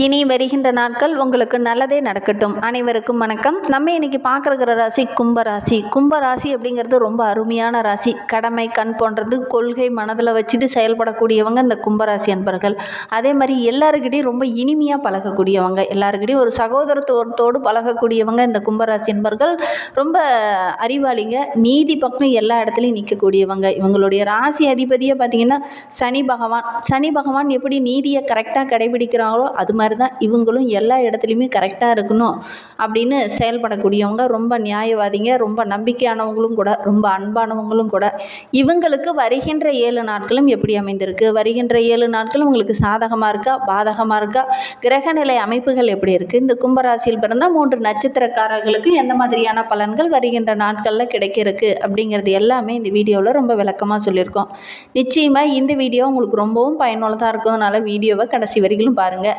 இனி வருகின்ற நாட்கள் உங்களுக்கு நல்லதே நடக்கட்டும். அனைவருக்கும் வணக்கம். நம்ம இன்னைக்கு பார்க்குற ராசி கும்பராசி. கும்பராசி அப்படிங்கிறது ரொம்ப அருமையான ராசி. கடமை கண் போன்றது கொள்கை மனதில் வச்சுட்டு செயல்படக்கூடியவங்க இந்த கும்பராசி அன்பர்கள். அதே மாதிரி எல்லாருக்கிட்டையும் ரொம்ப இனிமையாக பழகக்கூடியவங்க. எல்லாருக்கிட்டையும் ஒரு சகோதரத்துவத்தோடு பழகக்கூடியவங்க இந்த கும்பராசி அன்பர்கள். ரொம்ப அறிவாளிங்க. நீதி பக்கம் எல்லா இடத்துலையும் நிற்கக்கூடியவங்க இவங்களுடைய ராசி அதிபதியை பார்த்தீங்கன்னா சனி பகவான். சனி பகவான் எப்படி நீதியை கரெக்டாக கடைபிடிக்கிறாங்களோ அது மாதிரி தான் இவங்களும் எல்லா இடத்துலையுமே கரெக்டாக இருக்கணும் அப்படின்னு செயல்படக்கூடியவங்க ரொம்ப நியாயவாதிங்க ரொம்ப நம்பிக்கையானவங்களும் கூட ரொம்ப அன்பானவங்களும் கூட. இவங்களுக்கு வருகின்ற ஏழு நாட்களும் எப்படி அமைந்திருக்கு? வருகின்ற ஏழு நாட்களும் உங்களுக்கு சாதகமாக இருக்கா? பாதகமாக இருக்கா? கிரகநிலை அமைப்புகள் எப்படி இருக்குது இந்த கும்பராசியில் பிறந்த மூன்று நட்சத்திரக்காரர்களுக்கு எந்த மாதிரியான பலன்கள் வருகின்ற நாட்களில் கிடைக்க இருக்கு அப்படிங்கிறது எல்லாமே இந்த வீடியோவில் ரொம்ப விளக்கமாக சொல்லியிருக்கோம். நிச்சயமாக இந்த வீடியோ உங்களுக்கு ரொம்பவும் பயனுள்ளதாக இருக்கிறதுனால வீடியோவை கடைசி வரைக்கும் பாருங்கள்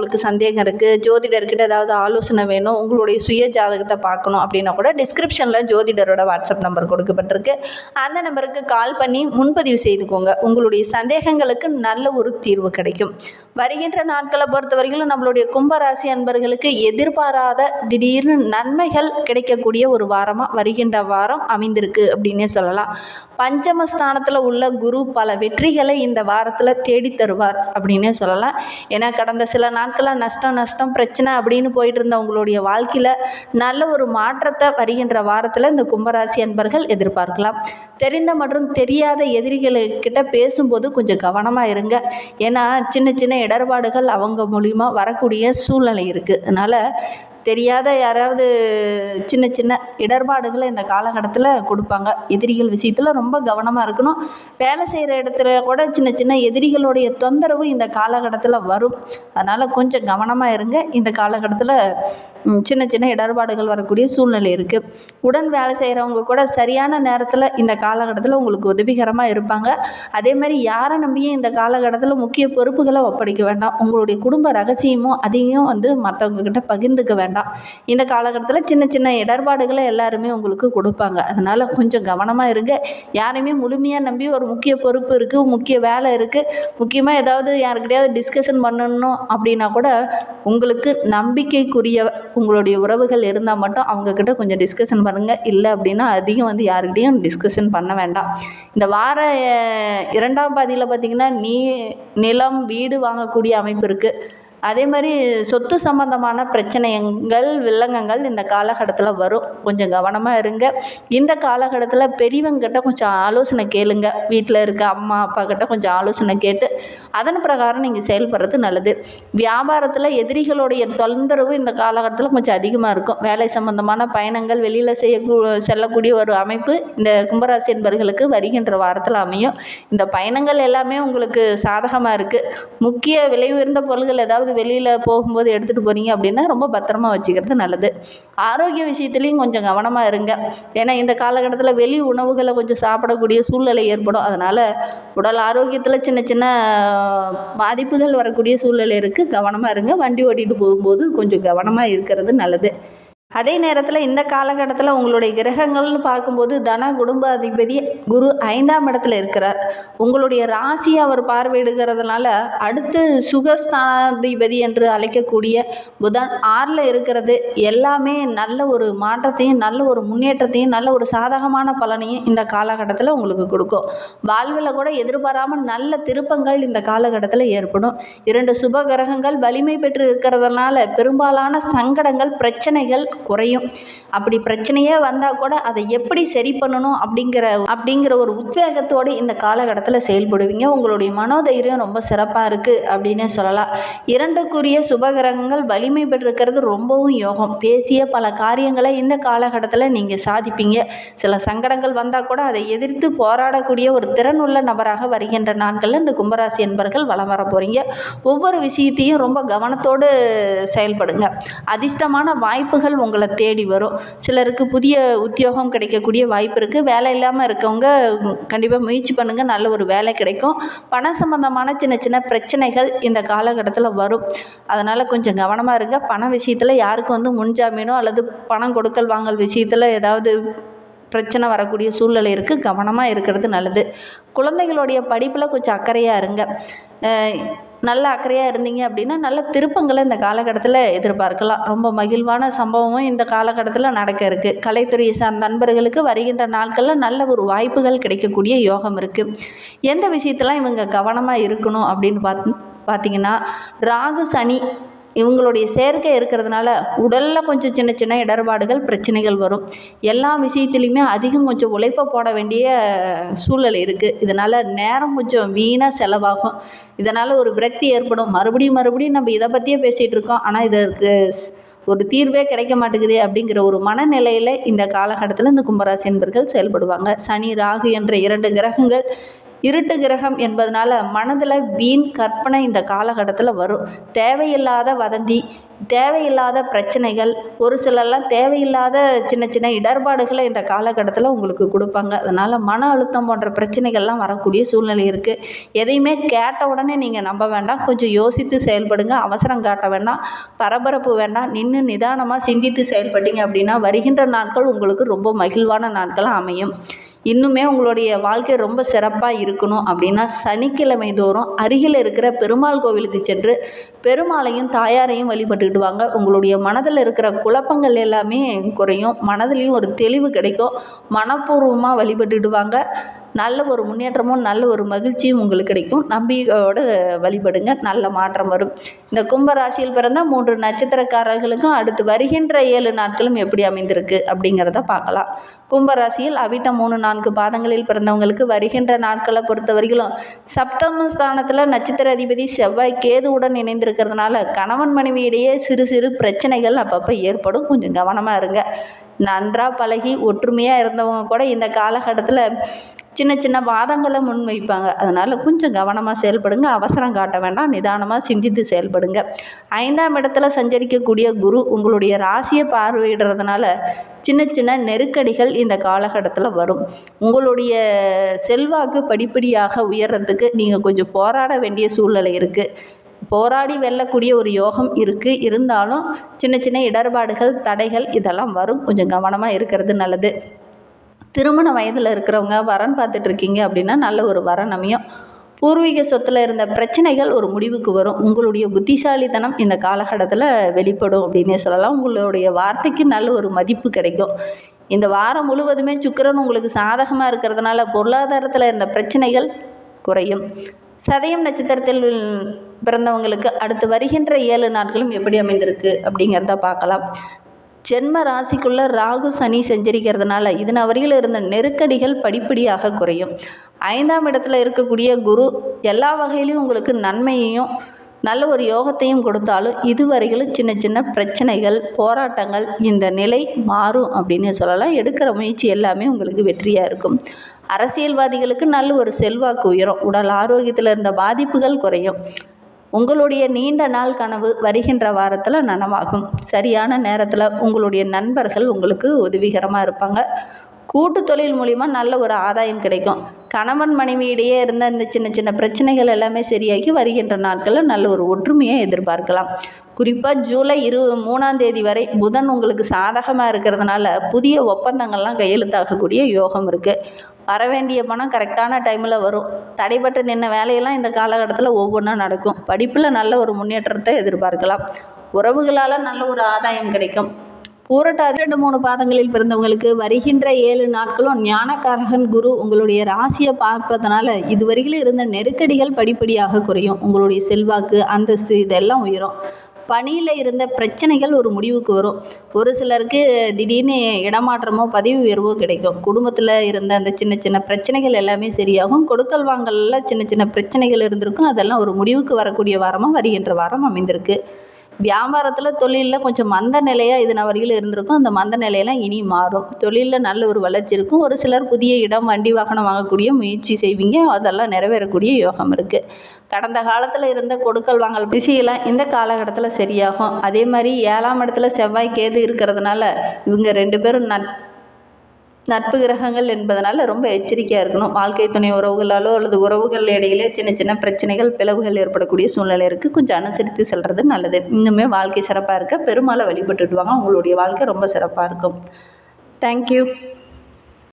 உங்களுக்கு சந்தேகம் இருக்குது ஜோதிடர்கிட்ட ஏதாவது ஆலோசனை வேணும் உங்களுடைய சுய ஜாதகத்தை பார்க்கணும் அப்படின்னா கூட டிஸ்கிரிப்ஷனில் ஜோதிடரோட வாட்ஸ்அப் நம்பர் கொடுக்கப்பட்டிருக்கு. அந்த நம்பருக்கு கால் பண்ணி முன்பதிவு செய்துக்கோங்க. உங்களுடைய சந்தேகங்களுக்கு நல்ல ஒரு தீர்வு கிடைக்கும். வருகின்ற நாட்களை பொறுத்தவரையிலும் நம்மளுடைய கும்பராசி அன்பர்களுக்கு எதிர்பாராத திடீர்னு நன்மைகள் கிடைக்கக்கூடிய ஒரு வாரமாக வருகின்ற வாரம் அமைந்திருக்கு அப்படின்னே சொல்லலாம். பஞ்சமஸ்தானத்தில் உள்ள குரு பல வெற்றிகளை இந்த வாரத்தில் தேடி தருவார் அப்படின்னே சொல்லலாம். ஏன்னா கடந்த சில நாட்களாக நஷ்டம் நஷ்டம் பிரச்சனை அப்படின்னு போயிட்டு இருந்த உங்களுடைய வாழ்க்கையில் நல்ல ஒரு மாற்றத்தை வருகின்ற வாரத்தில் இந்த கும்பராசி அன்பர்கள் எதிர்பார்க்கலாம். தெரிந்த மற்றும் தெரியாத எதிரிகளுக்கிட்ட பேசும்போது கொஞ்சம் கவனமாக இருங்க. ஏன்னா சின்ன சின்ன இடர்பாடுகள் அவங்க மூலிமா வரக்கூடிய சூழ்நிலை இருக்குது அதனால் தெரியாத யாராவது சின்ன சின்ன இடர்பாடுகளை இந்த காலகட்டத்தில் கொடுப்பாங்க. எதிரிகள் விஷயத்தில் ரொம்ப கவனமாக இருக்கணும். வேலை செய்கிற இடத்துல கூட சின்ன சின்ன எதிரிகளுடைய தொந்தரவு இந்த காலகட்டத்தில் வரும். அதனால் கொஞ்சம் கவனமாக இருங்க. இந்த காலகட்டத்தில் சின்ன சின்ன இடர்பாடுகள் வரக்கூடிய சூழ்நிலை இருக்குது உடன் வேலை செய்கிறவங்க கூட சரியான நேரத்தில் இந்த காலகட்டத்தில் உங்களுக்கு உதவிகரமாக இருப்பாங்க. அதே மாதிரி யாரை நம்பியும் இந்த காலகட்டத்தில் முக்கிய பொறுப்புகளை ஒப்படைக்க வேண்டாம். உங்களுடைய குடும்ப ரகசியமும் அதையும் வந்து மற்றவங்க கிட்ட பகிர்ந்துக்க வேண்டாம். இந்த காலகட்டத்தில் சின்ன சின்ன இடர்பாடுகளை எல்லாருமே உங்களுக்கு கொடுப்பாங்க. அதனால் கொஞ்சம் கவனமாக இருங்க. யாரையுமே முழுமையாக நம்பி ஒரு முக்கிய பொறுப்பு இருக்குது முக்கிய வேலை இருக்குது முக்கியமாக ஏதாவது யாருக்கிட்டையாவது டிஸ்கஷன் பண்ணணும் அப்படின்னா கூட உங்களுக்கு நம்பிக்கைக்குரிய உங்களுடைய உறவுகள் இருந்தால் மட்டும் அவங்கக்கிட்ட கொஞ்சம் டிஸ்கஷன் பண்ணுங்கள் இல்லை அப்படின்னா அதிகம் வந்து யாருக்கிட்டையும் டிஸ்கஷன் பண்ண வேண்டாம். இந்த வார இரண்டாம் பாதியில் பார்த்திங்கன்னா நீ நிலம் வீடு வாங்கக்கூடிய அமைப்பு இருக்குது அதே மாதிரி சொத்து சம்பந்தமான பிரச்சனைகள் வில்லங்கங்கள் இந்த காலகட்டத்தில் வரும். கொஞ்சம் கவனமாக இருங்க. இந்த காலகட்டத்தில் பெரியவங்கிட்ட கொஞ்சம் ஆலோசனை கேளுங்க. வீட்டில் இருக்க அம்மா அப்பா கிட்ட கொஞ்சம் ஆலோசனை கேட்டு அதன் பிரகாரம் நீங்கள் செயல்படுறது நல்லது. வியாபாரத்தில் எதிரிகளுடைய தொந்தரவு இந்த காலகட்டத்தில் கொஞ்சம் அதிகமாக இருக்கும். வேலை சம்பந்தமான பயணங்கள் வெளியில் செய்ய செல்லக்கூடிய ஒரு அமைப்பு இந்த கும்பராசி என்பர்களுக்கு வருகின்ற வாரத்தில் அமையும். இந்த பயணங்கள் எல்லாமே உங்களுக்கு சாதகமாக இருக்குது முக்கிய விலை உயர்ந்த பொருள்கள் ஏதாவது வெளியில் போகும்போது எடுத்துகிட்டு போகிறீங்க அப்படின்னா ரொம்ப பத்திரமா வச்சுக்கிறது நல்லது. ஆரோக்கிய விஷயத்துலேயும் கொஞ்சம் கவனமாக இருங்க. ஏன்னா இந்த காலகட்டத்தில் வெளி உணவுகளை கொஞ்சம் சாப்பிடக்கூடிய சூழ்நிலை ஏற்படும். அதனால் உடல் ஆரோக்கியத்தில் சின்ன சின்ன பாதிப்புகள் வரக்கூடிய சூழ்நிலை இருக்குது கவனமாக இருங்க. வண்டி ஓட்டிகிட்டு போகும்போது கொஞ்சம் கவனமாக இருக்கிறது நல்லது. அதே நேரத்தில் இந்த காலகட்டத்தில் உங்களுடைய கிரகங்கள்னு பார்க்கும்போது தன குடும்ப அதிபதி குரு ஐந்தாம் இடத்துல இருக்கிறார். உங்களுடைய ராசி அவர் பார்வையிடுகிறதுனால அடுத்து சுகஸ்தானாதிபதி என்று அழைக்கக்கூடிய புதன் ஆறில் இருக்கிறது. எல்லாமே நல்ல ஒரு மாற்றத்தையும் நல்ல ஒரு முன்னேற்றத்தையும் நல்ல ஒரு சாதகமான பலனையும் இந்த காலகட்டத்தில் உங்களுக்கு கொடுக்கும். வாழ்வில் கூட எதிர்பாராமல் நல்ல திருப்பங்கள் இந்த காலகட்டத்தில் ஏற்படும். இரண்டு சுப கிரகங்கள் வலிமை பெற்று இருக்கிறதுனால பெரும்பாலான சங்கடங்கள் பிரச்சனைகள் குறையும். அப்படி பிரச்சனையே வந்தால் கூட அதை எப்படி சரி பண்ணணும் அப்படிங்கிற அப்படிங்கிற ஒரு உத்வேகத்தோடு இந்த காலகட்டத்தில் செயல்படுவீங்க. உங்களுடைய மனோதைரியம் ரொம்ப சிறப்பாக இருக்குது அப்படின்னே சொல்லலாம். இரண்டுக்குரிய சுபகிரகங்கள் வலிமை பெற்றிருக்கிறது ரொம்பவும் யோகம். பேசிய பல காரியங்களை இந்த காலகட்டத்தில் நீங்கள் சாதிப்பீங்க. சில சங்கடங்கள் வந்தால் கூட அதை எதிர்த்து போராடக்கூடிய ஒரு திறனுள்ள நபராக வருகின்ற நாட்களில் இந்த கும்பராசி என்பர்கள் வலம் வர போகிறீங்க ஒவ்வொரு விஷயத்தையும் ரொம்ப கவனத்தோடு செயல்படுங்க. அதிர்ஷ்டமான வாய்ப்புகள் உங்களை தேடி வரும். சிலருக்கு புதிய உத்தியோகம் கிடைக்கக்கூடிய வாய்ப்பு இருக்குது வேலை இல்லாமல் இருக்கவங்க கண்டிப்பாக முயற்சி பண்ணுங்கள் நல்ல ஒரு வேலை கிடைக்கும். பண சம்பந்தமான சின்ன சின்ன பிரச்சனைகள் இந்த காலகட்டத்தில் வரும். அதனால் கொஞ்சம் கவனமாக இருங்க. பண விஷயத்தில் யாருக்கும் வந்து முன்ஜாமீனோ அல்லது பணம் கொடுக்கல் வாங்கல் விஷயத்தில் ஏதாவது பிரச்சனை வரக்கூடிய சூழ்நிலை இருக்குது கவனமாக இருக்கிறது நல்லது. குழந்தைகளுடைய படிப்பில் கொஞ்சம் அக்கறையாக இருங்க. நல்ல அக்கறையாக இருந்தீங்க அப்படின்னா நல்ல திருப்பங்களை இந்த காலகட்டத்தில் எதிர்பார்க்கலாம். ரொம்ப மகிழ்வான சம்பவமும் இந்த காலகட்டத்தில் நடக்க இருக்குது கலைத்துறையை சார்ந்த நண்பர்களுக்கு வருகின்ற நாட்களில் நல்ல ஒரு வாய்ப்புகள் கிடைக்கக்கூடிய யோகம் இருக்குது எந்த விஷயத்தெல்லாம் இவங்க கவனமாக இருக்கணும் அப்படின்னு பார்த்து பார்த்தீங்கன்னா ராகு சனி இவங்களுடைய சேர்க்கை இருக்கிறதுனால உடலில் கொஞ்சம் சின்ன சின்ன இடர்பாடுகள் பிரச்சனைகள் வரும். எல்லா விஷயத்துலையுமே அதிகம் கொஞ்சம் உழைப்பை போட வேண்டிய சூழ்நிலை இருக்குது இதனால் நேரம் கொஞ்சம் வீணாக செலவாகும். இதனால் ஒரு விரக்தி ஏற்படும். மறுபடியும் மறுபடியும் நம்ம இதை பற்றியே பேசிகிட்டு இருக்கோம். ஆனால் இதற்கு ஸ்- ஒரு தீர்வே கிடைக்க மாட்டேங்குதே அப்படிங்கிற ஒரு மனநிலையில் இந்த காலகட்டத்தில் இந்த கும்பராசி என்பர்கள் செயல்படுவாங்க. சனி ராகு என்ற இரண்டு கிரகங்கள் இருட்டு கிரகம் என்பதனால மனதில் வீண் கற்பனை இந்த காலகட்டத்தில் வரும். தேவையில்லாத வதந்தி தேவையில்லாத பிரச்சனைகள் ஒரு சிலர்லாம் தேவையில்லாத சின்ன சின்ன இடர்பாடுகளை இந்த காலகட்டத்தில் உங்களுக்கு கொடுப்பாங்க. அதனால் மன அழுத்தம் போன்ற பிரச்சனைகள்லாம் வரக்கூடிய சூழ்நிலை இருக்குது எதையுமே கேட்ட உடனே நீங்கள் நம்ப வேண்டாம். கொஞ்சம் யோசித்து செயல்படுங்க. அவசரம் காட்ட வேண்டாம். பரபரப்பு வேண்டாம். நின்று நிதானமாக சிந்தித்து செயல்பட்டீங்க அப்படின்னா வருகின்ற நாட்கள் உங்களுக்கு ரொம்ப மகிழ்வான நாட்களாக அமையும். இன்னுமே உங்களுடைய வாழ்க்கை ரொம்ப சிறப்பாக இருக்கணும் அப்படின்னா சனிக்கிழமை தோறும் அருகில் இருக்கிற பெருமாள் கோவிலுக்கு சென்று பெருமாளையும் தாயாரையும் வழிபட்டுக்கிட்டு வாங்க உங்களுடைய மனதில் இருக்கிற குழப்பங்கள் எல்லாமே குறையும். மனதிலையும் ஒரு தெளிவு கிடைக்கும். மனப்பூர்வமாக வழிபட்டுக்கிட்டு வாங்க நல்ல ஒரு முன்னேற்றமும் நல்ல ஒரு மகிழ்ச்சியும் உங்களுக்கு கிடைக்கும். நம்பிக்கையோடு வழிபடுங்க. நல்ல மாற்றம் வரும். இந்த கும்பராசியில் பிறந்தால் பிறந்த மூன்று நட்சத்திரக்காரர்களுக்கும் அடுத்து வருகின்ற ஏழு நாட்களும் எப்படி அமைந்திருக்கு அப்படிங்கிறத பார்க்கலாம். கும்பராசியில் அவிட்ட மூணு நான்கு பாதங்களில் பிறந்தவங்களுக்கு வருகின்ற நாட்களை பொறுத்த வரைக்கும் சப்தம ஸ்தானத்தில் நட்சத்திர அதிபதி செவ்வாய் கேதுவுடன் இணைந்திருக்கிறதுனால கணவன் மனைவி இடையே சிறு சிறு பிரச்சனைகள் அப்பப்போ ஏற்படும். கொஞ்சம் கவனமாக இருங்க. நன்றாக பழகி ஒற்றுமையாக இருந்தவங்க கூட இந்த காலகட்டத்தில் சின்ன சின்ன வாதங்களை முன்வைப்பாங்க. அதனால் கொஞ்சம் கவனமாக செயல்படுங்க. அவசரம் காட்ட வேண்டாம். நிதானமாக சிந்தித்து செயல்படுங்க. ஐந்தாம் இடத்துல சஞ்சரிக்கக்கூடிய குரு உங்களுடைய ராசியை பார்வையிடுறதுனால சின்ன சின்ன நெருக்கடிகள் இந்த காலகட்டத்தில் வரும். உங்களுடைய செல்வாக்கு படிப்படியாக உயர்றதுக்கு நீங்கள் கொஞ்சம் போராட வேண்டிய சூழ்நிலை இருக்குது போராடி வெல்லக்கூடிய ஒரு யோகம் இருக்குது இருந்தாலும் சின்ன சின்ன இடர்பாடுகள் தடைகள் இதெல்லாம் வரும். கொஞ்சம் கவனமாக இருக்கிறது நல்லது. திருமண வயதில் இருக்கிறவங்க வரன் பார்த்துட்டு இருக்கீங்க அப்படின்னா நல்ல ஒரு வரன் அமையும். பூர்வீக சொத்தில் இருந்த பிரச்சனைகள் ஒரு முடிவுக்கு வரும். உங்களுடைய புத்திசாலித்தனம் இந்த காலகட்டத்தில் வெளிப்படும் அப்படின்னே சொல்லலாம். உங்களுடைய வார்த்தைக்கு நல்ல ஒரு மதிப்பு கிடைக்கும். இந்த வாரம் முழுவதுமே சுக்கிரன் உங்களுக்கு சாதகமாக இருக்கிறதுனால பொருளாதாரத்தில் இருந்த பிரச்சனைகள் குறையும். சதயம் நட்சத்திரத்தில் பிறந்தவங்களுக்கு அடுத்து வருகின்ற ஏழு நாட்களும் எப்படி அமைந்திருக்கு அப்படிங்கிறத பார்க்கலாம். ஜென்ம ராசிக்குள்ள ராகு சனி செஞ்சரிக்கிறதுனால இதன் வரையில் இருந்த நெருக்கடிகள் படிப்படியாக குறையும். ஐந்தாம் இடத்துல இருக்கக்கூடிய குரு எல்லா வகையிலையும் உங்களுக்கு நன்மையையும் நல்ல ஒரு யோகத்தையும் கொடுத்தாலும் இதுவரையிலும் சின்ன சின்ன பிரச்சனைகள் போராட்டங்கள் இந்த நிலை மாறும் அப்படின்னு சொல்லலாம். எடுக்கிற முயற்சி எல்லாமே உங்களுக்கு வெற்றியாக இருக்கும். அரசியல்வாதிகளுக்கு நல்ல ஒரு செல்வாக்கு உயரும். உடல் ஆரோக்கியத்தில் இருந்த பாதிப்புகள் குறையும். உங்களுடைய நீண்ட நாள் கனவு வருகின்ற வாரத்தில் நனவாகும். சரியான நேரத்தில் உங்களுடைய நண்பர்கள் உங்களுக்கு உதவிகரமாக இருப்பாங்க. கூட்டு தொழில் மூலிமா நல்ல ஒரு ஆதாயம் கிடைக்கும். கணவன் மனைவி இடையே இருந்த இந்த சின்ன சின்ன பிரச்சனைகள் எல்லாமே சரியாகி வருகின்ற நாட்களில் நல்ல ஒரு ஒற்றுமையை எதிர்பார்க்கலாம். குறிப்பாக ஜூலை இரு மூணாம் தேதி வரை புதன் உங்களுக்கு சாதகமாக இருக்கிறதுனால புதிய ஒப்பந்தங்கள்லாம் கையெழுத்தாகக்கூடிய யோகம் இருக்குது வர வேண்டிய பணம் கரெக்டான டைமில் வரும். தடைபட்டு நின்ன வேலையெல்லாம் இந்த காலகட்டத்தில் ஒவ்வொன்றா நடக்கும். படிப்பில் நல்ல ஒரு முன்னேற்றத்தை எதிர்பார்க்கலாம். உறவுகளால் நல்ல ஒரு ஆதாயம் கிடைக்கும். பூரட்டாதி ரெண்டு மூணு பாதங்களில் பிறந்தவங்களுக்கு வருகின்ற ஏழு நாட்களும் ஞானக்காரகன் குரு உங்களுடைய ராசியை பார்ப்பதனால இதுவரையிலும் இருந்த நெருக்கடிகள் படிப்படியாக குறையும். உங்களுடைய செல்வாக்கு அந்தஸ்து இதெல்லாம் உயரும். பணியில் இருந்த பிரச்சனைகள் ஒரு முடிவுக்கு வரும். ஒரு சிலருக்கு திடீர்னு இடமாற்றமோ பதவி உயர்வோ கிடைக்கும். குடும்பத்தில் இருந்த அந்த சின்ன சின்ன பிரச்சனைகள் எல்லாமே சரியாகும். கொடுக்கல் வாங்கலில் சின்ன சின்ன பிரச்சனைகள் இருந்திருக்கும். அதெல்லாம் ஒரு முடிவுக்கு வரக்கூடிய வாரமாக வருகின்ற வாரம் அமைந்திருக்கு. வியாபாரத்தில் தொழிலில் கொஞ்சம் மந்த நிலையாக இது வரையில் இருந்திருக்கும். அந்த மந்த நிலையெல்லாம் இனி மாறும். தொழிலில் நல்ல ஒரு வளர்ச்சி இருக்கும். ஒரு சிலர் புதிய இடம் வண்டி வாகனம் வாங்கக்கூடிய முயற்சி செய்வீங்க. அதெல்லாம் நிறைவேறக்கூடிய யோகம் இருக்குது கடந்த காலத்தில் இருந்த கொடுக்கல் வாங்கல் பிசியெல்லாம் இந்த காலகட்டத்தில் சரியாகும். அதே மாதிரி ஏழாம் இடத்துல செவ்வாய் கேது இருக்கிறதுனால இவங்க ரெண்டு பேரும் நட் நட்பு கிரகங்கள் என்பதனால் ரொம்ப எச்சரிக்கையாக இருக்கணும். வாழ்க்கை துணை உறவுகளாலோ அல்லது உறவுகள் இடையிலே சின்ன சின்ன பிரச்சனைகள் பிளவுகள் ஏற்படக்கூடிய சூழ்நிலை இருக்குது கொஞ்சம் அனுசரித்து செல்வது நல்லது. இன்னுமே வாழ்க்கை சிறப்பாக இருக்க பெருமாளை வழிபட்டுடுவாங்க உங்களுடைய வாழ்க்கை ரொம்ப சிறப்பாக இருக்கும். தேங்க்யூ